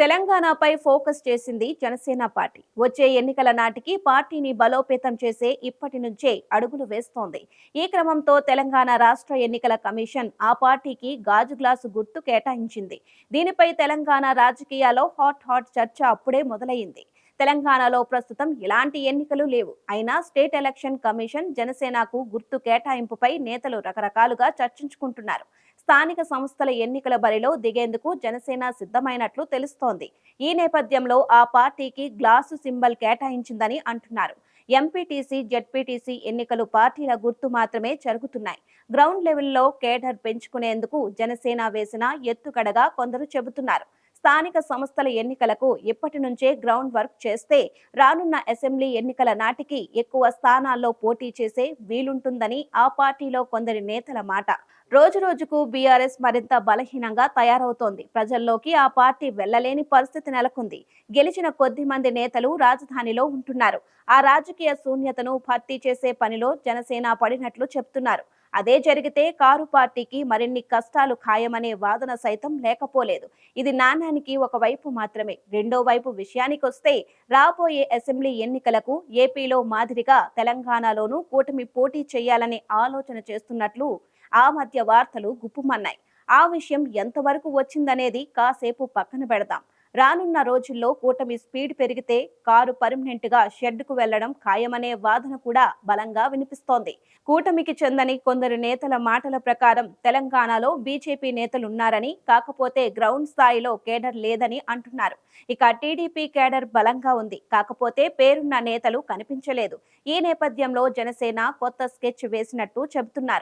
తెలంగాణపై ఫోకస్ చేసింది జనసేన పార్టీ. వచ్చే ఎన్నికల నాటికి పార్టీని బలోపేతం చేసే ఇప్పటి నుంచే అడుగులు వేస్తోంది. ఈ క్రమంతో తెలంగాణ రాష్ట్ర ఎన్నికల కమిషన్ ఆ పార్టీకి గాజు గ్లాసు గుర్తు కేటాయించింది. దీనిపై తెలంగాణ రాజకీయాల్లో హాట్ హాట్ చర్చ అప్పుడే మొదలైంది తెలంగాణలో ప్రస్తుతం ఎలాంటి ఎన్నికలు లేవు. అయినా స్టేట్ ఎలక్షన్ కమిషన్ జనసేనకు గుర్తు కేటాయింపుపై నేతలు రకరకాలుగా చర్చించుకుంటున్నారు. స్థానిక సంస్థల ఎన్నికల బరిలో దిగేందుకు జనసేన సిద్ధమైనట్లు తెలుస్తోంది. ఈ నేపథ్యంలో ఆ పార్టీకి గ్లాసు సింబల్ కేటాయించిందని అంటున్నారు. ఎంపీటీసీ జెడ్పీటీసీ ఎన్నికలు పార్టీల గుర్తు మాత్రమే జరుగుతున్నాయి. గ్రౌండ్ లెవెల్లో కేడర్ పెంచుకునేందుకు జనసేన వేసిన ఎత్తుకడగా కొందరు చెబుతున్నారు. స్థానిక సంస్థల ఎన్నికలకు ఇప్పటి నుంచే గ్రౌండ్ వర్క్ చేస్తే రానున్న అసెంబ్లీ ఎన్నికల నాటికి ఎక్కువ స్థానాల్లో పోటీ చేసే వీలుంటుందని ఆ పార్టీలో కొందరి నేతల మాట. రోజు రోజుకు బీఆర్ఎస్ మరింత బలహీనంగా తయారవుతోంది. ప్రజల్లోకి ఆ పార్టీ వెళ్ళలేని పరిస్థితి నెలకొంది. గెలిచిన కొద్ది మంది నేతలు రాజధానిలో ఉంటున్నారు. ఆ రాజకీయ శూన్యతను భర్తీ చేసే పనిలో జనసేన పడినట్లు చెప్తున్నారు. అదే జరిగితే కారు పార్టీకి మరిన్ని కష్టాలు ఖాయమనే వాదన సైతం లేకపోలేదు. ఇది నాణ్యానికి ఒక వైపు మాత్రమే. రెండో వైపు విషయానికి వస్తే రాబోయే అసెంబ్లీ ఎన్నికలకు ఏపీలో మాదిరిగా తెలంగాణలోనూ కూటమి పోటీ చేయాలనే ఆలోచన చేస్తున్నట్లు ఆ మధ్య వార్తలు గుప్పుమన్నాయి. ఆ విషయం ఎంతవరకు వచ్చిందనేది కాసేపు పక్కన పెడదాం. రానున్న రోజుల్లో కూటమి స్పీడ్ పెరిగితే కారు పర్మనెంట్గా షెడ్కు వెళ్ళడం ఖాయమనే వాదన కూడా బలంగా వినిపిస్తోంది. కూటమికి చెందని కొందరు నేతల మాటల ప్రకారం తెలంగాణలో బీజేపీ నేతలున్నారని కాకపోతే గ్రౌండ్ స్థాయిలో కేడర్ లేదని అంటున్నారు. ఇక టీడీపీ కేడర్ బలంగా ఉంది కాకపోతే పేరున్న నేతలు కనిపించలేదు. ఈ నేపథ్యంలో జనసేన కొత్త స్కెచ్ వేసినట్టు చెబుతున్నారు.